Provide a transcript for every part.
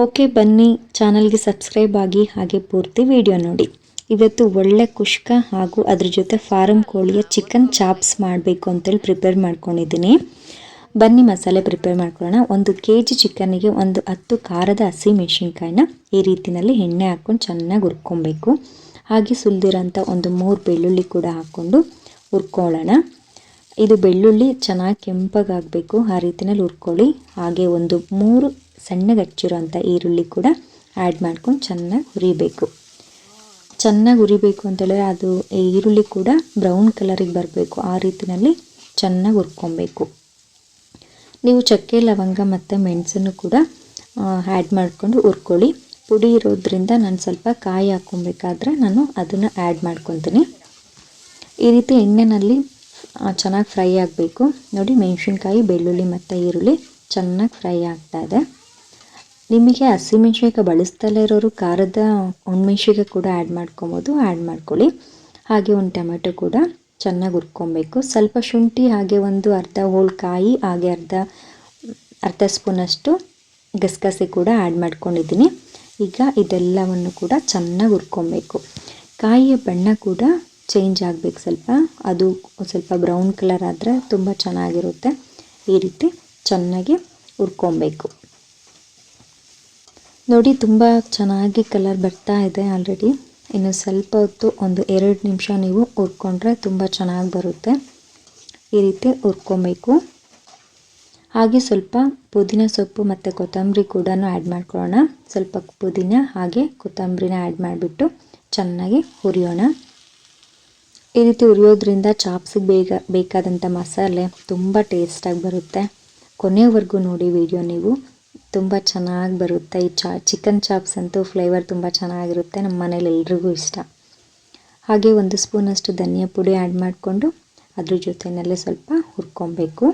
Okay ಬನ್ನಿ ಚಾನಲ್ಗೆ subscribe ಆಗಿ ಹಾಗೆ ಪೂರ್ತಿ ವಿಡಿಯೋ ನೋಡಿ. ಇವತ್ತು ಒಳ್ಳೆ ಕುಷ್ಕ ಹಾಗೂ ಅದ್ರ ಜೊತೆ ಫಾರಂ ಕೋಳಿಯ ಚಿಕನ್ ಚಾಪ್ಸ್ ಮಾಡಬೇಕು ಅಂತೇಳಿ ಪ್ರಿಪೇರ್ ಮಾಡ್ಕೊಂಡಿದ್ದೀನಿ. ಬನ್ನಿ ಮಸಾಲೆ ಪ್ರಿಪೇರ್ ಮಾಡ್ಕೊಳ್ಳೋಣ. ಒಂದು ಕೆ ಜಿ ಚಿಕನ್ನಿಗೆ ಒಂದು ಹತ್ತು ಖಾರದ ಹಸಿ ಮೆಣಸಿನ್ಕಾಯಿನ ಈ ರೀತಿಯಲ್ಲಿ ಎಣ್ಣೆ ಹಾಕ್ಕೊಂಡು ಚೆನ್ನಾಗಿ ಹುರ್ಕೊಬೇಕು. ಹಾಗೆ ಸುಲಿದಿರೋಂಥ ಒಂದು ಮೂರು ಬೆಳ್ಳುಳ್ಳಿ ಕೂಡ ಹಾಕ್ಕೊಂಡು ಹುರ್ಕೊಳ್ಳೋಣ. ಇದು ಬೆಳ್ಳುಳ್ಳಿ ಚೆನ್ನಾಗಿ ಕೆಂಪಗಾಗಬೇಕು ಆ ರೀತಿಯಲ್ಲಿ ಹುರ್ಕೊಳ್ಳಿ. ಹಾಗೆ ಒಂದು ಮೂರು ಸಣ್ಣಗೆ ಹಚ್ಚಿರೋಂಥ ಈರುಳ್ಳಿ ಕೂಡ ಆ್ಯಡ್ ಮಾಡ್ಕೊಂಡು ಚೆನ್ನಾಗಿ ಹುರಿಬೇಕು. ಚೆನ್ನಾಗಿ ಹುರಿಬೇಕು ಅಂತೇಳಿದ್ರೆ ಅದು ಈರುಳ್ಳಿ ಕೂಡ ಬ್ರೌನ್ ಕಲರಿಗೆ ಬರಬೇಕು. ಆ ರೀತಿಯಲ್ಲಿ ಚೆನ್ನಾಗಿ ಹುರ್ಕೊಬೇಕು. ನೀವು ಚಕ್ಕೆ, ಲವಂಗ ಮತ್ತು ಮೆಣಸನ್ನು ಕೂಡ ಆ್ಯಡ್ ಮಾಡಿಕೊಂಡು ಹುರ್ಕೊಳ್ಳಿ. ಪುಡಿ ಇರೋದ್ರಿಂದ ನಾನು ಸ್ವಲ್ಪ ಕಾಯಿ ಹಾಕ್ಕೊಬೇಕಾದ್ರೆ ನಾನು ಅದನ್ನು ಆ್ಯಡ್ ಮಾಡ್ಕೊತೀನಿ. ಈ ರೀತಿ ಎಣ್ಣೆನಲ್ಲಿ ಚೆನ್ನಾಗಿ ಫ್ರೈ ಆಗಬೇಕು. ನೋಡಿ, ಮೆಣಸಿನ್ಕಾಯಿ, ಬೆಳ್ಳುಳ್ಳಿ ಮತ್ತು ಈರುಳ್ಳಿ ಚೆನ್ನಾಗಿ ಫ್ರೈ ಆಗ್ತಾ ಇದೆ. ನಿಮಗೆ ಹಸಿಮೆಣ್ಸಿನ್ಕಾಯಿ ಬಳಸ್ತಲೇ ಇರೋರು ಖಾರದ ಒಣಮೆಣ್ಸಿನ್ಕಾಯಿ ಕೂಡ ಆ್ಯಡ್ ಮಾಡ್ಕೊಬೋದು ಆ್ಯಡ್ ಮಾಡ್ಕೊಳ್ಳಿ. ಹಾಗೆ ಒಂದು ಟೊಮೆಟೊ ಕೂಡ ಚೆನ್ನಾಗಿ ಹುರ್ಕೊಬೇಕು. ಸ್ವಲ್ಪ ಶುಂಠಿ, ಹಾಗೆ ಒಂದು ಅರ್ಧ ಹೋಳ್ಕಾಯಿ ಹಾಗೆ ಅರ್ಧ ಅರ್ಧ ಸ್ಪೂನಷ್ಟು ಗಸಗಸೆ ಕೂಡ ಆ್ಯಡ್ ಮಾಡ್ಕೊಂಡಿದ್ದೀನಿ. ಈಗ ಇದೆಲ್ಲವನ್ನು ಕೂಡ ಚೆನ್ನಾಗಿ ಹುರ್ಕೊಬೇಕು. ಕಾಯಿಯ ಬಣ್ಣ ಕೂಡ ಚೇಂಜ್ ಆಗಬೇಕು ಸ್ವಲ್ಪ. ಅದು ಸ್ವಲ್ಪ ಬ್ರೌನ್ ಕಲರ್ ಆದರೆ ತುಂಬ ಚೆನ್ನಾಗಿರುತ್ತೆ. ಈ ರೀತಿ ಚೆನ್ನಾಗಿ ಹುರ್ಕೊಬೇಕು. ನೋಡಿ, ತುಂಬ ಚೆನ್ನಾಗಿ ಕಲರ್ ಬರ್ತಾ ಇದೆ ಆಲ್ರೆಡಿ ಇನ್ನು ಸ್ವಲ್ಪ ಹೊತ್ತು ಒಂದು ಎರಡು ನಿಮಿಷ ನೀವು ಹುರ್ಕೊಂಡ್ರೆ ತುಂಬ ಚೆನ್ನಾಗಿ ಬರುತ್ತೆ. ಈ ರೀತಿ ಹುರ್ಕೊಬೇಕು. ಹಾಗೆ ಸ್ವಲ್ಪ ಪುದೀನ ಸೊಪ್ಪು ಮತ್ತು ಕೊತ್ತಂಬರಿ ಕೂಡ ಆ್ಯಡ್ ಮಾಡ್ಕೊಳ್ಳೋಣ. ಸ್ವಲ್ಪ ಪುದೀನ ಹಾಗೆ ಕೊತ್ತಂಬರಿನ ಆ್ಯಡ್ ಮಾಡಿಬಿಟ್ಟು ಚೆನ್ನಾಗಿ ಹುರಿಯೋಣ. ಈ ರೀತಿ ಹುರಿಯೋದ್ರಿಂದ ಚಾಪ್ಸಿಗೆ ಬೇಗ ಬೇಕಾದಂಥ ಮಸಾಲೆ ತುಂಬ ಟೇಸ್ಟಾಗಿ ಬರುತ್ತೆ. ಕೊನೆಯವರೆಗೂ ನೋಡಿ ವಿಡಿಯೋ ನೀವು. ತುಂಬ ಚೆನ್ನಾಗಿ ಬರುತ್ತೆ. ಈ ಚಾ ಚಿಕನ್ ಚಾಪ್ಸ್ ಅಂತೂ ಫ್ಲೇವರ್ ತುಂಬ ಚೆನ್ನಾಗಿರುತ್ತೆ. ನಮ್ಮ ಮನೇಲಿ ಎಲ್ರಿಗೂ ಇಷ್ಟ. ಹಾಗೆ ಒಂದು ಸ್ಪೂನಷ್ಟು ಧನಿಯಾ ಪುಡಿ ಆ್ಯಡ್ ಮಾಡಿಕೊಂಡು ಅದ್ರ ಜೊತೆಯಲ್ಲೇ ಸ್ವಲ್ಪ ಹುರ್ಕೊಬೇಕು.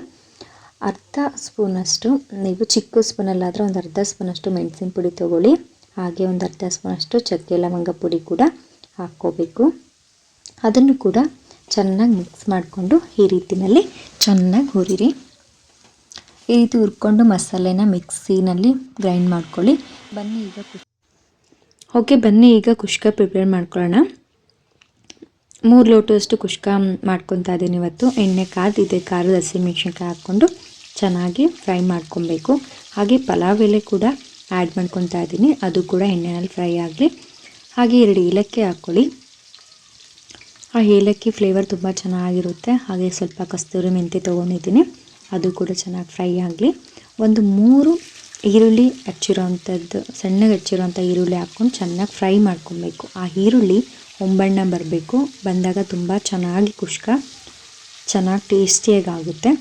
ಅರ್ಧ ಸ್ಪೂನಷ್ಟು ನೀವು ಚಿಕ್ಕ ಸ್ಪೂನಲ್ಲಾದರೆ ಒಂದು ಅರ್ಧ ಸ್ಪೂನಷ್ಟು ಮೆಣಸಿನ ಪುಡಿ ತೊಗೊಳ್ಳಿ. ಹಾಗೆ ಒಂದು ಅರ್ಧ ಸ್ಪೂನಷ್ಟು ಚಕ್ಕೆ ಲವಂಗ ಪುಡಿ ಕೂಡ ಹಾಕ್ಕೋಬೇಕು. ಅದನ್ನು ಕೂಡ ಚೆನ್ನಾಗಿ ಮಿಕ್ಸ್ ಮಾಡಿಕೊಂಡು ಈ ರೀತಿಯಲ್ಲಿ ಚೆನ್ನಾಗಿ ಹುರಿರಿ. ಈ ರೀತಿ ಹುರ್ಕೊಂಡು ಮಸಾಲೆನ ಮಿಕ್ಸಿನಲ್ಲಿ ಗ್ರೈಂಡ್ ಮಾಡ್ಕೊಳ್ಳಿ. ಬನ್ನಿ ಈಗ ಓಕೆ, ಬನ್ನಿ ಈಗ ಕುಷ್ಕ ಪ್ರಿಪೇರ್ ಮಾಡ್ಕೊಳ್ಳೋಣ. ಮೂರು ಲೋಟದಷ್ಟು ಕುಷ್ಕ ಮಾಡ್ಕೊತಾ ಇದ್ದೀನಿ ಇವತ್ತು. ಎಣ್ಣೆ ಕಾದಿದೆ ಖಾರದ ಹಸಿಮೆಣ್ಸಿನ್ಕಾಯಿ ಹಾಕ್ಕೊಂಡು ಚೆನ್ನಾಗಿ ಫ್ರೈ ಮಾಡ್ಕೊಬೇಕು. ಹಾಗೆ ಪಲಾವ್ ಎಲೆ ಕೂಡ ಆ್ಯಡ್ ಮಾಡ್ಕೊತಾ ಇದ್ದೀನಿ. ಅದು ಕೂಡ ಎಣ್ಣೆಯಲ್ಲಿ ಫ್ರೈ ಆಗಲಿ. ಹಾಗೆ ಎರಡು ಏಲಕ್ಕಿ ಹಾಕ್ಕೊಳ್ಳಿ. ಆ ಏಲಕ್ಕಿ ಫ್ಲೇವರ್ ತುಂಬ ಚೆನ್ನಾಗಿರುತ್ತೆ. ಹಾಗೆ ಸ್ವಲ್ಪ ಕಸ್ತೂರಿ ಮೆಂತೆ ತೊಗೊಂಡಿದ್ದೀನಿ. ಅದು ಕೂಡ ಚೆನ್ನಾಗಿ ಫ್ರೈ ಆಗಲಿ. ಒಂದು ಮೂರು ಈರುಳ್ಳಿ ಹಚ್ಚಿರೋವಂಥದ್ದು ಸಣ್ಣಗೆ ಹಚ್ಚಿರೋವಂಥ ಈರುಳ್ಳಿ ಹಾಕ್ಕೊಂಡು ಚೆನ್ನಾಗಿ ಫ್ರೈ ಮಾಡ್ಕೊಬೇಕು. ಆ ಈರುಳ್ಳಿ ಒಂಬಣ್ಣ ಬರಬೇಕು. ಬಂದಾಗ ತುಂಬ ಚೆನ್ನಾಗಿ ಕುಷ್ಕ, ಚೆನ್ನಾಗಿ ಟೇಸ್ಟಿಯಾಗಿ ಆಗುತ್ತೆ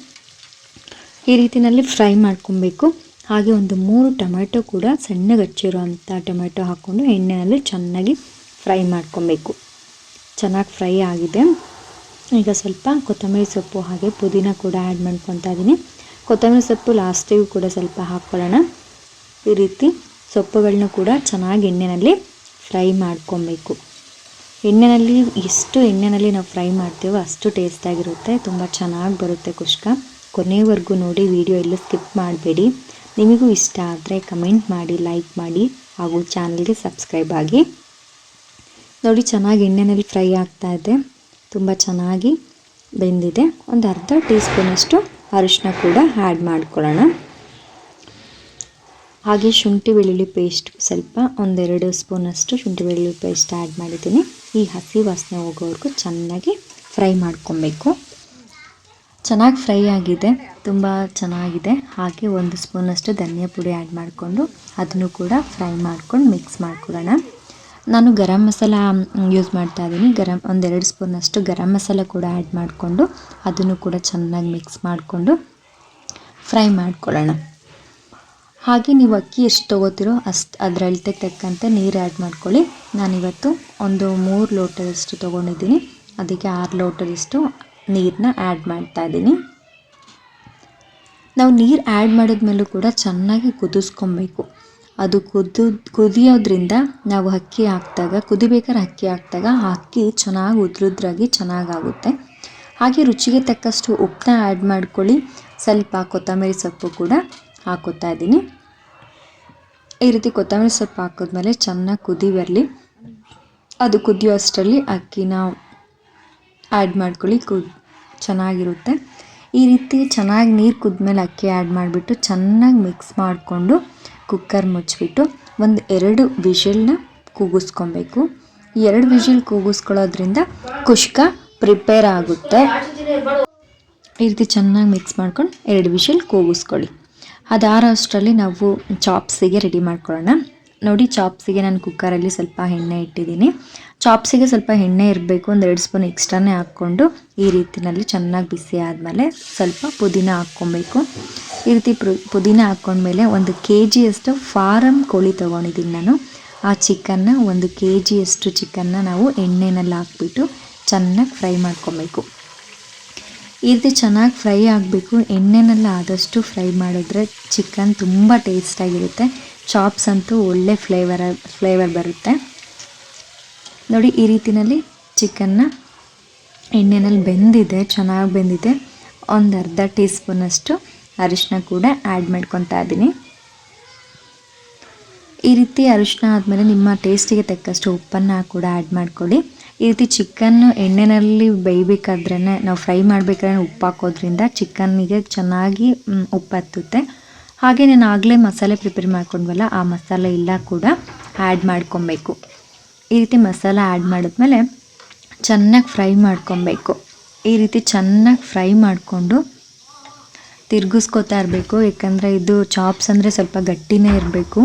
ಈ ರೀತಿಯಲ್ಲಿ ಫ್ರೈ ಮಾಡ್ಕೊಬೇಕು. ಹಾಗೆ ಒಂದು ಮೂರು ಟೊಮೆಟೊ ಕೂಡ ಸಣ್ಣಗೆ ಹಚ್ಚಿರೋವಂಥ ಟೊಮೆಟೊ ಹಾಕ್ಕೊಂಡು ಎಣ್ಣೆಯಲ್ಲಿ ಚೆನ್ನಾಗಿ ಫ್ರೈ ಮಾಡ್ಕೊಬೇಕು. ಚೆನ್ನಾಗಿ ಫ್ರೈ ಆಗಿದೆ. ಈಗ ಸ್ವಲ್ಪ ಕೊತ್ತಂಬರಿ ಸೊಪ್ಪು ಹಾಗೆ ಪುದೀನ ಕೂಡ ಆ್ಯಡ್ ಮಾಡ್ಕೊತಾ ಇದ್ದೀನಿ ಕೊತ್ತಂಬರಿ ಸೊಪ್ಪು ಲಾಸ್ಟಿಗೂ ಕೂಡ ಸ್ವಲ್ಪ ಹಾಕ್ಕೊಳ್ಳೋಣ. ಈ ರೀತಿ ಸೊಪ್ಪುಗಳನ್ನ ಕೂಡ ಚೆನ್ನಾಗಿ ಎಣ್ಣೆಯಲ್ಲಿ ಫ್ರೈ ಮಾಡ್ಕೊಬೇಕು ಎಣ್ಣೆಯಲ್ಲಿ ಎಷ್ಟು ಎಣ್ಣೆಯಲ್ಲಿ ನಾವು ಫ್ರೈ ಮಾಡ್ತೀವೋ ಅಷ್ಟು ಟೇಸ್ಟಾಗಿರುತ್ತೆ ತುಂಬ ಚೆನ್ನಾಗಿ ಬರುತ್ತೆ ಕುಷ್ಕ. ಕೊನೆಯವರೆಗೂ ನೋಡಿ ವಿಡಿಯೋ ಎಲ್ಲೂ ಸ್ಕಿಪ್ ಮಾಡಬೇಡಿ. ನಿಮಗೂ ಇಷ್ಟ ಆದರೆ ಕಮೆಂಟ್ ಮಾಡಿ ಲೈಕ್ ಮಾಡಿ ಹಾಗೂ ಚಾನಲ್ಗೆ ಸಬ್ಸ್ಕ್ರೈಬ್ ಆಗಿ. ನೋಡಿ ಚೆನ್ನಾಗಿ ಎಣ್ಣೆಯಲ್ಲಿ ಫ್ರೈ ಆಗ್ತಾ ಇದೆ. ತುಂಬ ಚೆನ್ನಾಗಿ ಬೆಂದಿದೆ. ಒಂದು ಅರ್ಧ ಟೀ ಸ್ಪೂನಷ್ಟು ಅರಿಶಿನ ಕೂಡ ಆ್ಯಡ್ ಮಾಡ್ಕೊಳ್ಳೋಣ. ಹಾಗೆ ಶುಂಠಿ ಬೆಳ್ಳುಳ್ಳಿ ಪೇಸ್ಟ್ ಸ್ವಲ್ಪ ಒಂದೆರಡು ಸ್ಪೂನಷ್ಟು ಶುಂಠಿ ಬೆಳ್ಳುಳ್ಳಿ ಪೇಸ್ಟ್ ಆ್ಯಡ್ ಮಾಡಿದ್ದೀನಿ. ಈ ಹಸಿ ವಾಸನೆ ಹೋಗೋವರೆಗೂ ಚೆನ್ನಾಗಿ ಫ್ರೈ ಮಾಡ್ಕೊಬೇಕು. ಚೆನ್ನಾಗಿ ಫ್ರೈ ಆಗಿದೆ. ತುಂಬ ಚೆನ್ನಾಗಿದೆ. ಹಾಗೆ ಒಂದು ಸ್ಪೂನಷ್ಟು ಧನಿಯಾ ಪುಡಿ ಆ್ಯಡ್ ಮಾಡಿಕೊಂಡು ಅದನ್ನು ಕೂಡ ಫ್ರೈ ಮಾಡ್ಕೊಂಡು ಮಿಕ್ಸ್ ಮಾಡ್ಕೊಳ್ಳೋಣ. ನಾನು ಗರಂ ಮಸಾಲ ಯೂಸ್ ಮಾಡ್ತಾ ಇದ್ದೀನಿ. ಗರಂ ಒಂದೆರಡು ಸ್ಪೂನಷ್ಟು ಗರಂ ಮಸಾಲ ಕೂಡ ಆ್ಯಡ್ ಮಾಡಿಕೊಂಡು ಅದನ್ನು ಕೂಡ ಚೆನ್ನಾಗಿ ಮಿಕ್ಸ್ ಮಾಡಿಕೊಂಡು ಫ್ರೈ ಮಾಡ್ಕೊಳ್ಳೋಣ. ಹಾಗೆ ನೀವು ಅಕ್ಕಿ ಎಷ್ಟು ತೊಗೋತಿರೋ ಅಷ್ಟು ಅದರ ಅಳತೆಗೆ ತಕ್ಕಂತೆ ನೀರು ಆ್ಯಡ್ ಮಾಡ್ಕೊಳ್ಳಿ. ನಾನಿವತ್ತು ಒಂದು ಮೂರು ಲೋಟದಷ್ಟು ತೊಗೊಂಡಿದ್ದೀನಿ. ಅದಕ್ಕೆ ಆರು ಲೋಟದಷ್ಟು ನೀರನ್ನ ಆ್ಯಡ್ ಮಾಡ್ತಾ ಇದ್ದೀನಿ. ನಾವು ನೀರು ಆ್ಯಡ್ ಮಾಡಿದ್ಮೇಲೂ ಕೂಡ ಚೆನ್ನಾಗಿ ಕುದಿಸ್ಕೊಬೇಕು. ಅದು ಕುದ್ದು ಕುದಿಯೋದ್ರಿಂದ ನಾವು ಅಕ್ಕಿ ಹಾಕಿದಾಗ, ಕುದಿಬೇಕಾದ್ರೆ ಅಕ್ಕಿ ಹಾಕಿದಾಗ ಅಕ್ಕಿ ಚೆನ್ನಾಗಿ ಉದ್ರುದ್ರಾಗಿ ಚೆನ್ನಾಗಾಗುತ್ತೆ. ಹಾಗೆ ರುಚಿಗೆ ತಕ್ಕಷ್ಟು ಉಪ್ಪನ್ನ ಆ್ಯಡ್ ಮಾಡ್ಕೊಳ್ಳಿ. ಸ್ವಲ್ಪ ಕೊತ್ತಂಬರಿ ಸೊಪ್ಪು ಕೂಡ ಹಾಕೋತಾ ಇದ್ದೀನಿ. ಈ ರೀತಿ ಕೊತ್ತಂಬರಿ ಸೊಪ್ಪು ಹಾಕಿದ್ಮೇಲೆ ಚೆನ್ನಾಗಿ ಕುದಿ ಬರಲಿ. ಅದು ಕುದಿಯೋ ಅಷ್ಟರಲ್ಲಿ ಅಕ್ಕಿನ ಆ್ಯಡ್ ಮಾಡ್ಕೊಳ್ಳಿ, ಕುದ್, ಚೆನ್ನಾಗಿರುತ್ತೆ. ಈ ರೀತಿ ಚೆನ್ನಾಗಿ ನೀರು ಕುದ್ಮೇಲೆ ಅಕ್ಕಿ ಆ್ಯಡ್ ಮಾಡಿಬಿಟ್ಟು ಚೆನ್ನಾಗಿ ಮಿಕ್ಸ್ ಮಾಡಿಕೊಂಡು ಕುಕ್ಕರ್ ಮುಚ್ಚಿಬಿಟ್ಟು ಒಂದು ಎರಡು ವಿಷಲ್ನ ಕೂಗಿಸ್ಕೊಬೇಕು. ಎರಡು ವಿಷಲ್ ಕೂಗಿಸ್ಕೊಳ್ಳೋದ್ರಿಂದ ಕುಷ್ಕ ಪ್ರಿಪೇರ್ ಆಗುತ್ತೆ. ಈ ರೀತಿ ಚೆನ್ನಾಗಿ ಮಿಕ್ಸ್ ಮಾಡ್ಕೊಂಡು ಎರಡು ವಿಷಲ್ ಕೂಗಿಸ್ಕೊಳ್ಳಿ. ಅದಾರೋ ಅಷ್ಟರಲ್ಲಿ ನಾವು ಚಾಪ್ಸಿಗೆ ರೆಡಿ ಮಾಡ್ಕೊಳ್ಳೋಣ. ನೋಡಿ ಚಾಪ್ಸಿಗೆ ನಾನು ಕುಕ್ಕರಲ್ಲಿ ಸ್ವಲ್ಪ ಎಣ್ಣೆ ಇಟ್ಟಿದ್ದೀನಿ. ಚಾಪ್ಸಿಗೆ ಸ್ವಲ್ಪ ಎಣ್ಣೆ ಇರಬೇಕು, ಒಂದು ಎರಡು ಸ್ಪೂನ್ ಎಕ್ಸ್ಟ್ರಾನೇ ಹಾಕ್ಕೊಂಡು ಈ ರೀತಿಯಲ್ಲಿ ಚೆನ್ನಾಗಿ ಬಿಸಿ ಆದಮೇಲೆ ಸ್ವಲ್ಪ ಪುದೀನ ಹಾಕ್ಕೊಬೇಕು. ಈ ರೀತಿ ಪುದೀನ ಹಾಕ್ಕೊಂಡ್ಮೇಲೆ ಒಂದು ಕೆ ಜಿಯಷ್ಟು ಫಾರಮ್ ಕೋಳಿ ತೊಗೊಂಡಿದ್ದೀನಿ ನಾನು. ಆ ಚಿಕನ್ನ, ಒಂದು ಕೆ ಜಿಯಷ್ಟು ಚಿಕನ್ನ ನಾವು ಎಣ್ಣೆನಲ್ಲಿ ಹಾಕ್ಬಿಟ್ಟು ಚೆನ್ನಾಗಿ ಫ್ರೈ ಮಾಡ್ಕೊಬೇಕು. ಈ ರೀತಿ ಚೆನ್ನಾಗಿ ಫ್ರೈ ಆಗಬೇಕು, ಎಣ್ಣೆನಲ್ಲಿ ಆದಷ್ಟು ಫ್ರೈ ಮಾಡಿದ್ರೆ ಚಿಕನ್ ತುಂಬ ಟೇಸ್ಟಾಗಿರುತ್ತೆ. ಚಾಪ್ಸ್ ಅಂತೂ ಒಳ್ಳೆ ಫ್ಲೇವರ್ ಫ್ಲೇವರ್ ಬರುತ್ತೆ. ನೋಡಿ, ಈ ರೀತಿಯಲ್ಲಿ ಚಿಕನ್ನ ಎಣ್ಣೆನಲ್ಲಿ ಬೆಂದಿದೆ, ಚೆನ್ನಾಗಿ ಬೆಂದಿದೆ. ಒಂದು ಅರ್ಧ ಟೀ ಸ್ಪೂನಷ್ಟು ಅರಿಶಿನ ಕೂಡ ಆ್ಯಡ್ ಮಾಡ್ಕೊತಾ ಇದ್ದೀನಿ ಈ ರೀತಿ ಅರಿಶಿನ ಆದಮೇಲೆ ನಿಮ್ಮ ಟೇಸ್ಟಿಗೆ ತಕ್ಕಷ್ಟು ಉಪ್ಪನ್ನು ಕೂಡ ಆ್ಯಡ್ ಮಾಡ್ಕೊಳ್ಳಿ. ಈ ರೀತಿ ಚಿಕನ್ನು ಎಣ್ಣೆಯಲ್ಲಿ ಬೇಯಬೇಕಾದ್ರೆ ನಾವು ಫ್ರೈ ಮಾಡಬೇಕಾದ್ರೆ ಉಪ್ಪು ಹಾಕೋದ್ರಿಂದ ಚಿಕನ್ನಿಗೆ ಚೆನ್ನಾಗಿ ಉಪ್ಪು ಹತ್ತುತ್ತೆ. ಹಾಗೆ ನಾನು ಆಗಲೇ ಮಸಾಲೆ ಪ್ರಿಪೇರ್ ಮಾಡ್ಕೊಂಡ್ವಲ್ಲ, ಆ ಮಸಾಲೆ ಎಲ್ಲ ಕೂಡ ಆ್ಯಡ್ ಮಾಡ್ಕೊಬೇಕು. ಈ ರೀತಿ ಮಸಾಲ ಆ್ಯಡ್ ಮಾಡಿದ್ಮೇಲೆ ಚೆನ್ನಾಗಿ ಫ್ರೈ ಮಾಡ್ಕೊಬೇಕು. ಈ ರೀತಿ ಚೆನ್ನಾಗಿ ಫ್ರೈ ಮಾಡಿಕೊಂಡು ತಿರ್ಗಿಸ್ಕೋತಾ ಇರಬೇಕು. ಯಾಕಂದರೆ ಇದು ಚಾಪ್ಸ್ ಅಂದರೆ ಸ್ವಲ್ಪ ಗಟ್ಟಿನೇ ಇರಬೇಕು.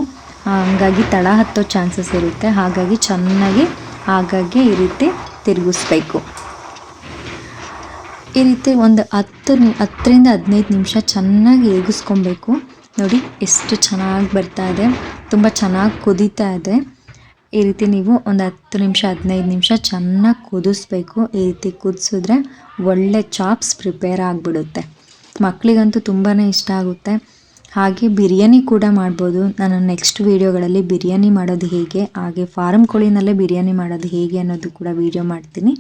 ಹಂಗಾಗಿ ತಳ ಹತ್ತೋ ಚಾನ್ಸಸ್ ಇರುತ್ತೆ. ಹಾಗಾಗಿ ಚೆನ್ನಾಗಿ ಹಾಗಾಗಿ ಈ ರೀತಿ ತಿರುಗಿಸ್ಬೇಕು. ಈ ರೀತಿ ಒಂದು ಹತ್ತು, ಹತ್ತರಿಂದ ಹದಿನೈದು ನಿಮಿಷ ಚೆನ್ನಾಗಿ ಏಗಿಸ್ಕೊಬೇಕು ನೋಡಿ, ಎಷ್ಟು ಚೆನ್ನಾಗಿ ಬರ್ತಾ ಇದೆ. ತುಂಬ ಚೆನ್ನಾಗಿ ಕುದೀತಾ ಇದೆ. ಈ ರೀತಿ ನೀವು ಒಂದು ಹತ್ತು ನಿಮಿಷ, ಹದಿನೈದು ನಿಮಿಷ ಚೆನ್ನಾಗಿ ಕುದಿಸ್ಬೇಕು. ಈ ರೀತಿ ಕುದಿಸಿದ್ರೆ ಒಳ್ಳೆ ಚಾಪ್ಸ್ ಪ್ರಿಪೇರ್ ಆಗಿಬಿಡುತ್ತೆ. ಮಕ್ಕಳಿಗಂತೂ ತುಂಬಾ ಇಷ್ಟ ಆಗುತ್ತೆ. ಹಾಗೆ ಬಿರಿಯಾನಿ ಕೂಡ ಮಾಡ್ಬೋದು. ನಾನು ನೆಕ್ಸ್ಟ್ ವೀಡಿಯೋಗಳಲ್ಲಿ ಬಿರಿಯಾನಿ ಮಾಡೋದು ಹೇಗೆ, ಹಾಗೆ ಫಾರಮ್ ಕೋಳಿನಲ್ಲೇ ಬಿರಿಯಾನಿ ಮಾಡೋದು ಹೇಗೆ ಅನ್ನೋದು ಕೂಡ ವೀಡಿಯೋ ಮಾಡ್ತೀನಿ.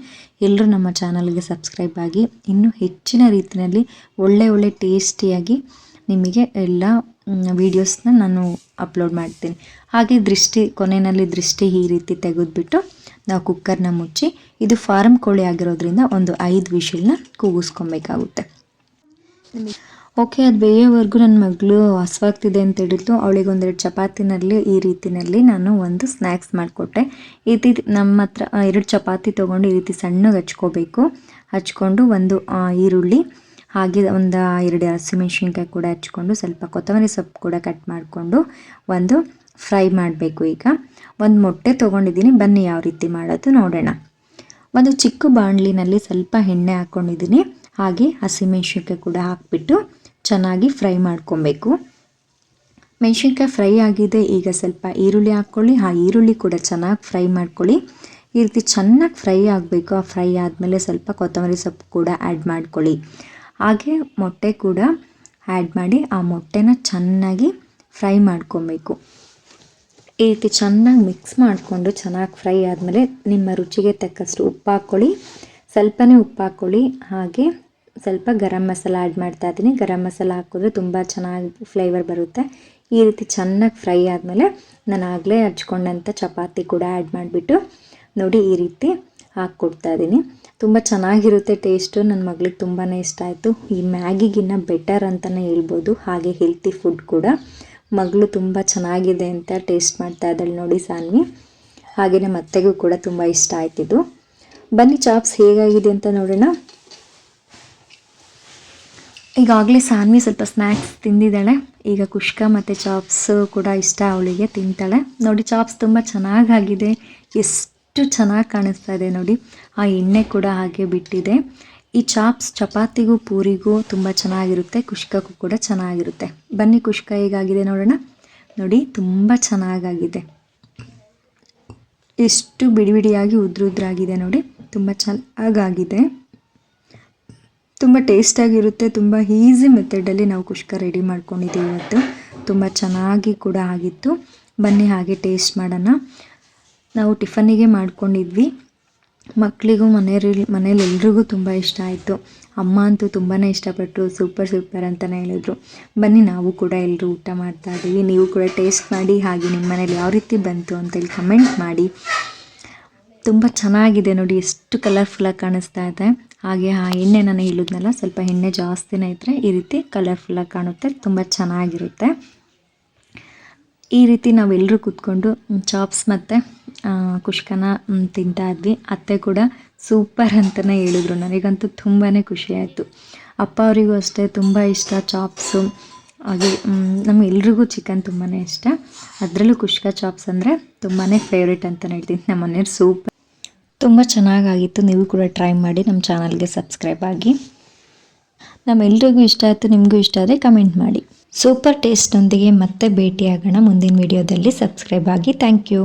ಎಲ್ಲರೂ ನಮ್ಮ ಚಾನಲ್ಗೆ ಸಬ್ಸ್ಕ್ರೈಬ್ ಆಗಿ, ಇನ್ನೂ ಹೆಚ್ಚಿನ ರೀತಿಯಲ್ಲಿ ಒಳ್ಳೆ ಒಳ್ಳೆ ಟೇಸ್ಟಿಯಾಗಿ ನಿಮಗೆ ಎಲ್ಲ ವೀಡಿಯೋಸ್ನ ನಾನು ಅಪ್ಲೋಡ್ ಮಾಡ್ತೀನಿ. ಹಾಗೆ ದೃಷ್ಟಿ, ಕೊನೆಯಲ್ಲಿ ದೃಷ್ಟಿ ಈ ರೀತಿ ತೆಗೆದುಬಿಟ್ಟು ನಾವು ಕುಕ್ಕರ್ನ ಮುಚ್ಚಿ, ಇದು ಫಾರಮ್ ಕೋಳಿ ಆಗಿರೋದ್ರಿಂದ ಒಂದು ಐದು ವಿಷಲ್ನ ಕೂಗಿಸ್ಕೊಬೇಕಾಗುತ್ತೆ. ಓಕೆ ಅದು ಬೇಯೋವರೆಗೂ ನನ್ನ ಮಗಳು ಹಸುವಾಗ್ತಿದೆ ಅಂತ ಹೇಳಿದ್ದು ಅವಳಿಗೆ ಒಂದೆರಡು ಚಪಾತಿನಲ್ಲಿ, ಈ ರೀತಿನಲ್ಲಿ ನಾನು ಒಂದು ಸ್ನ್ಯಾಕ್ಸ್ ಮಾಡಿಕೊಟ್ಟೆ. ಈ ರೀತಿ ನಮ್ಮ ಹತ್ರ ಎರಡು ಚಪಾತಿ ತೊಗೊಂಡು ಈ ರೀತಿ ಸಣ್ಣಗೆ ಹಚ್ಕೋಬೇಕು. ಹಚ್ಕೊಂಡು ಒಂದು ಈರುಳ್ಳಿ ಹಾಗೆ ಒಂದು ಎರಡು ಹಸಿಮೆಣ್ಸಿನ್ಕಾಯಿ ಕೂಡ ಹಚ್ಕೊಂಡು ಸ್ವಲ್ಪ ಕೊತ್ತಂಬರಿ ಸೊಪ್ಪು ಕೂಡ ಕಟ್ ಮಾಡಿಕೊಂಡು ಒಂದು ಫ್ರೈ ಮಾಡಬೇಕು ಈಗ. ಒಂದು ಮೊಟ್ಟೆ ತೊಗೊಂಡಿದ್ದೀನಿ. ಬನ್ನಿ ಯಾವ ರೀತಿ ಮಾಡೋದು ನೋಡೋಣ. ಒಂದು ಚಿಕ್ಕ ಬಾಣಲಿನಲ್ಲಿ ಸ್ವಲ್ಪ ಎಣ್ಣೆ ಹಾಕ್ಕೊಂಡಿದ್ದೀನಿ ಹಾಗೆ ಹಸಿಮೆಣ್ಸಿನ್ಕಾಯಿ ಕೂಡ ಹಾಕ್ಬಿಟ್ಟು ಚೆನ್ನಾಗಿ ಫ್ರೈ ಮಾಡ್ಕೊಬೇಕು. ಮೆಣಸಿನ್ಕಾಯಿ ಫ್ರೈ ಆಗಿದೆ. ಈಗ ಸ್ವಲ್ಪ ಈರುಳ್ಳಿ ಹಾಕ್ಕೊಳ್ಳಿ. ಆ ಈರುಳ್ಳಿ ಕೂಡ ಚೆನ್ನಾಗಿ ಫ್ರೈ ಮಾಡ್ಕೊಳ್ಳಿ. ಈ ರೀತಿ ಚೆನ್ನಾಗಿ ಫ್ರೈ ಆಗಬೇಕು. ಆ ಫ್ರೈ ಆದಮೇಲೆ ಸ್ವಲ್ಪ ಕೊತ್ತಂಬರಿ ಸೊಪ್ಪು ಕೂಡ ಆ್ಯಡ್ ಮಾಡ್ಕೊಳ್ಳಿ. ಹಾಗೆ ಮೊಟ್ಟೆ ಕೂಡ ಆ್ಯಡ್ ಮಾಡಿ ಆ ಮೊಟ್ಟೆನ ಚೆನ್ನಾಗಿ ಫ್ರೈ ಮಾಡ್ಕೊಬೇಕು. ಈ ರೀತಿ ಚೆನ್ನಾಗಿ ಮಿಕ್ಸ್ ಮಾಡಿಕೊಂಡು ಚೆನ್ನಾಗಿ ಫ್ರೈ ಆದಮೇಲೆ ನಿಮ್ಮ ರುಚಿಗೆ ತಕ್ಕಷ್ಟು ಉಪ್ಪು ಹಾಕ್ಕೊಳ್ಳಿ. ಸ್ವಲ್ಪನೇ ಉಪ್ಪು ಹಾಕ್ಕೊಳ್ಳಿ. ಹಾಗೆ ಸ್ವಲ್ಪ ಗರಂ ಮಸಾಲ ಆ್ಯಡ್ ಮಾಡ್ತಾ ಇದ್ದೀನಿ. ಗರಂ ಮಸಾಲ ಹಾಕಿದ್ರೆ ತುಂಬ ಚೆನ್ನಾಗಿ ಫ್ಲೇವರ್ ಬರುತ್ತೆ. ಈ ರೀತಿ ಚೆನ್ನಾಗಿ ಫ್ರೈ ಆದಮೇಲೆ ನಾನು ಆಗಲೇ ಹಚ್ಕೊಂಡಂಥ ಚಪಾತಿ ಕೂಡ ಆ್ಯಡ್ ಮಾಡಿಬಿಟ್ಟು ನೋಡಿ ಈ ರೀತಿ ಹಾಕ್ಕೊಡ್ತಾ ಇದ್ದೀನಿ. ತುಂಬ ಚೆನ್ನಾಗಿರುತ್ತೆ ಟೇಸ್ಟು ನನ್ನ ಮಗಳಿಗೆ ತುಂಬಾ ಇಷ್ಟ ಆಯಿತು. ಈ ಮ್ಯಾಗಿಗಿನ್ನ ಬೆಟರ್ ಅಂತಲೇ ಹೇಳ್ಬೋದು. ಹಾಗೆ ಹೆಲ್ತಿ ಫುಡ್ ಕೂಡ. ಮಗಳು ತುಂಬ ಚೆನ್ನಾಗಿದೆ ಅಂತ ಟೇಸ್ಟ್ ಮಾಡ್ತಾ ಇದ್ದಾಳೆ ನೋಡಿ ಸಾನ್ವಿ. ಹಾಗೆಯೇ ಮತ್ತೆಗೂ ಕೂಡ ತುಂಬ ಇಷ್ಟ ಆಯ್ತಿದ್ದು ಬನ್ನಿ ಚಾಪ್ಸ್ ಹೇಗಾಗಿದೆ ಅಂತ ನೋಡೋಣ. ಈಗಾಗಲೇ ಸಾನ್ವಿ ಸ್ವಲ್ಪ ಸ್ನ್ಯಾಕ್ಸ್ ತಿಂದಿದ್ದಾಳೆ. ಈಗ ಕುಷ್ಕ ಮತ್ತು ಚಾಪ್ಸ್ ಕೂಡ ಇಷ್ಟ ಅವಳಿಗೆ ತಿಂತಾಳೆ. ನೋಡಿ ಚಾಪ್ಸ್ ತುಂಬ ಚೆನ್ನಾಗಾಗಿದೆ. ಎಷ್ಟು ಚೆನ್ನಾಗಿ ಕಾಣಿಸ್ತಾ ಇದೆ ನೋಡಿ. ಆ ಎಣ್ಣೆ ಕೂಡ ಹಾಗೆ ಬಿಟ್ಟಿದೆ. ಈ ಚಾಪ್ಸ್ ಚಪಾತಿಗೂ ಪೂರಿಗೂ ತುಂಬ ಚೆನ್ನಾಗಿರುತ್ತೆ, ಕುಷ್ಕಕ್ಕೂ ಕೂಡ ಚೆನ್ನಾಗಿರುತ್ತೆ. ಬನ್ನಿ ಕುಷ್ಕ ಹೇಗಾಗಿದೆ ನೋಡೋಣ. ನೋಡಿ, ತುಂಬ ಚೆನ್ನಾಗಾಗಿದೆ. ಎಷ್ಟು ಬಿಡಿ ಬಿಡಿಯಾಗಿ ಉದ್ರುದ್ರಾಗಿದೆ ನೋಡಿ. ತುಂಬ ಚೆನ್ನಾಗಾಗಿದೆ. ತುಂಬ ಟೇಸ್ಟಾಗಿರುತ್ತೆ, ತುಂಬ ಈಸಿ ಮೆಥಡಲ್ಲಿ ನಾವು ಕುಷ್ಕ ರೆಡಿ ಮಾಡ್ಕೊಂಡಿದ್ದೀವಿ ಇವತ್ತು. ತುಂಬ ಚೆನ್ನಾಗಿ ಕೂಡ ಆಗಿತ್ತು. ಬನ್ನಿ ಹಾಗೆ ಟೇಸ್ಟ್ ಮಾಡೋಣ. ನಾವು ಟಿಫನ್ನಿಗೆ ಮಾಡ್ಕೊಂಡಿದ್ವಿ. ಮಕ್ಕಳಿಗೂ ಮನೆಯಲ್ಲಿ ಮನೇಲಿ ಎಲ್ರಿಗೂ ತುಂಬ ಇಷ್ಟ ಆಯಿತು. ಅಮ್ಮ ಅಂತೂ ತುಂಬಾ ಇಷ್ಟಪಟ್ಟರು ಸೂಪರ್ ಸೂಪರ್ ಅಂತಲೇ ಹೇಳಿದ್ರು. ಬನ್ನಿ, ನಾವು ಕೂಡ ಎಲ್ಲರೂ ಊಟ ಮಾಡ್ತಾ ಇದ್ದೀವಿ. ನೀವು ಕೂಡ ಟೇಸ್ಟ್ ಮಾಡಿ, ಹಾಗೆ ನಿಮ್ಮ ಮನೇಲಿ ಯಾವ ರೀತಿ ಬಂತು ಅಂತೇಳಿ ಕಮೆಂಟ್ ಮಾಡಿ. ತುಂಬ ಚೆನ್ನಾಗಿದೆ ನೋಡಿ, ಎಷ್ಟು ಕಲರ್ಫುಲ್ಲಾಗಿ ಕಾಣಿಸ್ತಾ ಇದೆ. ಹಾಗೆ ಆ ಎಣ್ಣೆ ನಾನು ಹೇಳಿದ್ನಲ್ಲ, ಸ್ವಲ್ಪ ಎಣ್ಣೆ ಜಾಸ್ತಿನೇ ಇದ್ದರೆ ಈ ರೀತಿ ಕಲರ್ಫುಲ್ಲಾಗಿ ಕಾಣುತ್ತೆ, ತುಂಬ ಚೆನ್ನಾಗಿರುತ್ತೆ. ಈ ರೀತಿ ನಾವೆಲ್ಲರೂ ಕೂತ್ಕೊಂಡು ಚಾಪ್ಸ್ ಮತ್ತು ಕುಷ್ಕನ ತಿಂತಾ ಇದ್ವಿ. ಅತ್ತೆ ಕೂಡ ಸೂಪರ್ ಅಂತಲೇ ಹೇಳಿದ್ರು. ನನಗಂತೂ ತುಂಬಾ ಖುಷಿ ಆಯಿತು. ಅಪ್ಪ ಅವರಿಗೂ ಅಷ್ಟೇ ತುಂಬ ಇಷ್ಟ ಚಾಪ್ಸು ಹಾಗೆ ನಮ್ಗೆಲ್ರಿಗೂ ಚಿಕನ್ ತುಂಬಾ ಇಷ್ಟ. ಅದರಲ್ಲೂ ಕುಷ್ಕ ಚಾಪ್ಸ್ ಅಂದರೆ ತುಂಬಾ ಫೇವ್ರೇಟ್ ಅಂತಲೇ ಹೇಳ್ತೀನಿ. ನಮ್ಮ ಮನೆಯವ್ರು ಸೂಪ್ ತುಂಬ ಚೆನ್ನಾಗಾಗಿತ್ತು. ನೀವು ಕೂಡ ಟ್ರೈ ಮಾಡಿ ನಮ್ಮ ಚಾನಲ್ಗೆ ಸಬ್ಸ್ಕ್ರೈಬ್ ಆಗಿ. ನಮ್ಮೆಲ್ರಿಗೂ ಇಷ್ಟ ಆಯಿತು, ನಿಮಗೂ ಇಷ್ಟ ಆದರೆ ಕಮೆಂಟ್ ಮಾಡಿ. ಸೂಪರ್ ಟೇಸ್ಟ್ನೊಂದಿಗೆ ಮತ್ತೆ ಭೇಟಿಯಾಗೋಣ ಮುಂದಿನ ವಿಡಿಯೋದಲ್ಲಿ ಸಬ್ಸ್ಕ್ರೈಬ್ ಆಗಿ. Thank you